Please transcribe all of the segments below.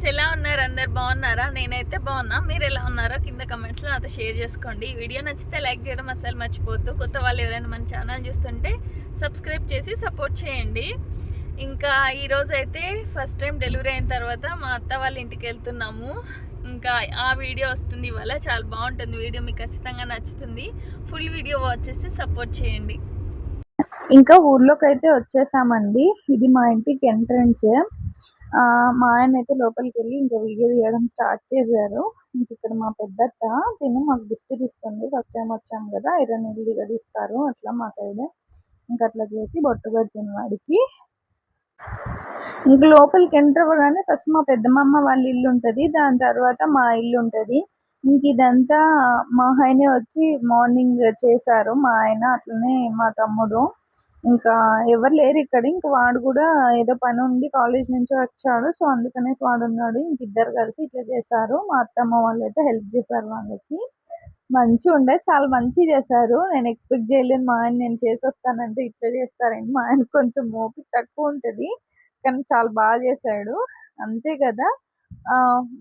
Friends ఎలా ఉన్నారు? అందరు బాగున్నారా? నేనైతే బాగున్నా. మీరు ఎలా ఉన్నారో కింద కమెంట్స్లో నాతో షేర్ చేసుకోండి. వీడియో నచ్చితే లైక్ చేయడం అస్సలు మర్చిపోద్దు కొత్త వాళ్ళు ఎవరైనా మన ఛానల్ చూస్తుంటే సబ్స్క్రైబ్ చేసి సపోర్ట్ చేయండి. ఇంకా ఈరోజు అయితే ఫస్ట్ టైం డెలివరీ అయిన తర్వాత మా అత్త వాళ్ళ ఇంటికి వెళ్తున్నాము. ఇంకా ఆ వీడియో వస్తుంది ఇవాళ. చాలా బాగుంటుంది వీడియో మీకు ఖచ్చితంగా నచ్చుతుంది. ఫుల్ వీడియో వాచ్ చేసి సపోర్ట్ చేయండి. ఇంకా ఊర్లోకి అయితే వచ్చేసామండి. ఇది మా ఇంటికి ఎంట్రన్స్ మా ఆయన అయితే లోపలికి వెళ్ళి ఇంకా వీడియో తీయడం స్టార్ట్ చేశారు. ఇంక ఇక్కడ మా పెద్దత్త తిను మాకు దిష్టి తీస్తుంది. ఫస్ట్ టైం వచ్చాం కదా ఐరన్ ఇల్లుగా తీస్తారు అట్లా మా సైడ్ ఇంకా అట్లా చేసి బొట్టు పెడుతుంది వాడికి. ఇంక లోపలికి ఎంటర్ అవ్వగానే ఫస్ట్ మా పెద్దమ్మ వాళ్ళ ఇల్లు ఉంటుంది. దాని తర్వాత మా ఇల్లు ఉంటుంది. ఇంక ఇదంతా మా ఆయనే వచ్చి మార్నింగ్ చేశారు. మా ఆయన అట్లనే మా తమ్ముడు. ఇంకా ఎవరు లేరు ఇక్కడ. ఇంకా వాడు కూడా ఏదో పని ఉండి కాలేజ్ నుంచి వచ్చాడు. సో అందుకనేసి వాడు ఉన్నాడు. ఇంక ఇద్దరు కలిసి ఇట్లా చేశారు. మా అత్తమ్మ వాళ్ళు అయితే హెల్ప్ చేశారు వాళ్ళకి. మంచిగా ఉండే. చాలా మంచి చేశారు. నేను ఎక్స్పెక్ట్ చేయలేను మా ఆయన నేను చేసేస్తానంటే ఇట్లా చేస్తారని. మా ఆయన కొంచెం మోపి తక్కువ ఉంటుంది. కానీ చాలా బాగా చేశాడు. అంతే కదా.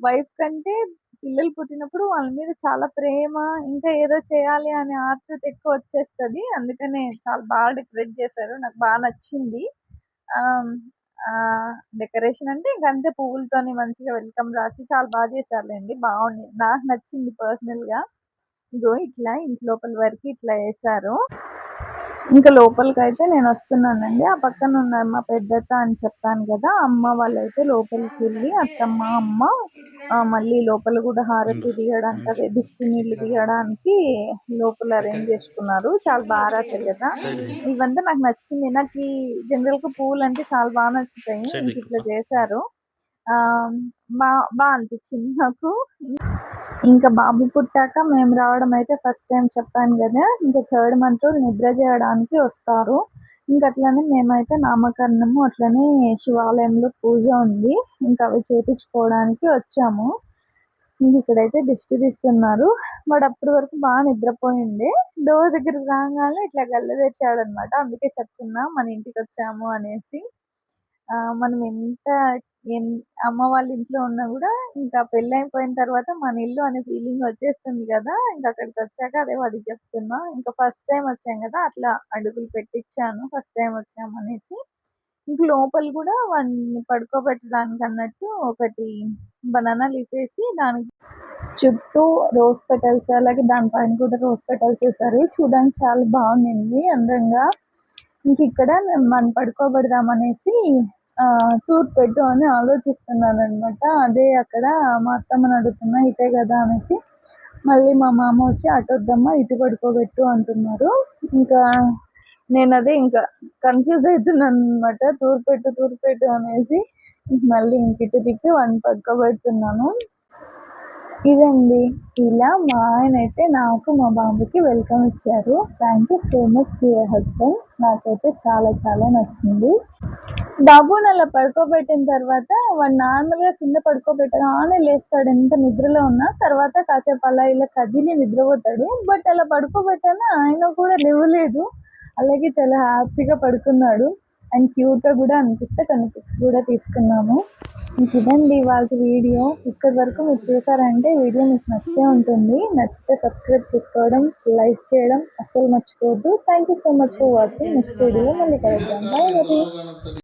వైఫ్ కంటే పిల్లలు పుట్టినప్పుడు వాళ్ళ మీద చాలా ప్రేమ ఇంకా ఏదో చేయాలి అనే ఆతృత ఎక్కువ వచ్చేస్తుంది. అందుకనే చాలా బాగా డెకరేట్ చేశారు. నాకు బాగా నచ్చింది. డెకరేషన్ అంటే ఇంక అంతే పువ్వులతోని మంచిగా వెల్కమ్ రాసి చాలా బాగా చేశారులేండి. బాగుంది. నాకు నచ్చింది పర్సనల్గా ఇగో ఇట్లా ఇంటి లోపల వరకు ఇట్లా వేశారు. ఇంకా లోపలికి అయితే నేను వస్తున్నానండి. ఆ పక్కన ఉన్న మా పెద్దత్త అని చెప్పాను కదా అమ్మ వాళ్ళైతే లోపలికి వెళ్ళి అత్తమ్మ అమ్మ మళ్ళీ లోపల కూడా హారతి తీయడానికి అదే దిష్టి నీళ్ళు తీయడానికి లోపల అరేంజ్ చేసుకున్నారు. చాలా బాగా రాశారు కదా. ఇవంతా నాకు నచ్చింది. నాకు ఈ జనరల్గా పూలు అంటే చాలా బాగా నచ్చుతాయి. ఇంక ఇట్లా చేశారు. బా బాగా అనిపించింది నాకు. ఇంకా బాబు పుట్టాక మేము రావడం అయితే ఫస్ట్ టైం చెప్పాను కదా. ఇంకా థర్డ్ మంత్ నిద్ర చేయడానికి వస్తారు. ఇంకా అట్లనే మేమైతే నామకరణము అట్లనే శివాలయంలో పూజ ఉంది. ఇంకా అవి చేపించుకోవడానికి వచ్చాము. ఇంక ఇక్కడైతే దిష్టి తీస్తున్నారు. వాడు అప్పటి వరకు బాగా నిద్రపోయిండే. డోర్ దగ్గర రాగానే ఇట్లా గల్ల తెచ్చాడు అనమాట అందుకే చెప్తున్నా మన ఇంటికి వచ్చాము అనేసి. ఆ మనం ఎంత ఎన్- అమ్మ వాళ్ళ ఇంట్లో ఉన్నా కూడా ఇంకా పెళ్ళి అయిపోయిన తర్వాత మన ఇల్లు అనే ఫీలింగ్ వచ్చేస్తుంది కదా. ఇంకా అక్కడికి వచ్చాక అదే వాడికి చెప్తున్నా. ఇంకా ఫస్ట్ టైం వచ్చాం కదా అట్లా అడుగులు పెట్టించాను ఫస్ట్ టైం వచ్చాము అనేసి. ఇంక లోపల కూడా వాడిని పడుకోబెట్టడానికి అన్నట్టు ఒకటి బనానా లీఫ్ దానికి చుట్టూ రోజ్ పెటల్స్ అలాగే దానిపైన కూడా రోజ్ పెటల్స్ వేసారు చూడడానికి చాలా బాగుంది అందంగా. ఇంక ఇక్కడ మనం పడుకోబెడదాం అనేసి టూర్ పెట్టు అని ఆలోచిస్తున్నాను అనమాట అదే అక్కడ మా అత్తమ్మని అడుగుతున్నా ఇటే కదా అనేసి. మళ్ళీ మా మామ వచ్చి అటు ఇటు పడుకోబెట్టు అంటున్నారు. ఇంకా నేను అదే ఇంకా కన్ఫ్యూజ్ అవుతున్నాను అనమాట తూర్పెట్టు పెట్టు అనేసి. మళ్ళీ ఇంకిటి ఇటు తిప్పి వాడిని పడుకోబెడుతున్నాను. ఇదండి. ఇలా మా ఆయన అయితే నాకు మా బాబుకి వెల్కమ్ ఇచ్చారు. Thank you so much your husband నాకైతే చాలా చాలా నచ్చింది. బాబుని అలా పడుకోబెట్టిన తర్వాత వాడు నార్మల్గా కింద పడుకోబెట్టగానే లేస్తాడు. ఎంత నిద్రలో ఉన్నా తర్వాత కాసేపు అలా ఇలా కదిలి నిద్రపోతాడు. బట్ అలా పడుకోబెట్టాన ఆయన కూడా లేవలేదు. అలాగే చాలా హ్యాపీగా పడుకున్నాడు. అండ్ క్యూట్గా కూడా అనిపిస్తే కొన్ని పిక్స్ కూడా తీసుకున్నాము. మీకు ఇదండి వాళ్ళ వీడియో. ఇక్కడి వరకు మీరు చూసారంటే వీడియో మీకు నచ్చే ఉంటుంది. నచ్చితే సబ్స్క్రైబ్ చేసుకోవడం లైక్ చేయడం అస్సలు మర్చిపోవద్దు. Thank you so much for watching next video మళ్ళీ కలుద్దాం. బాయ్ మరి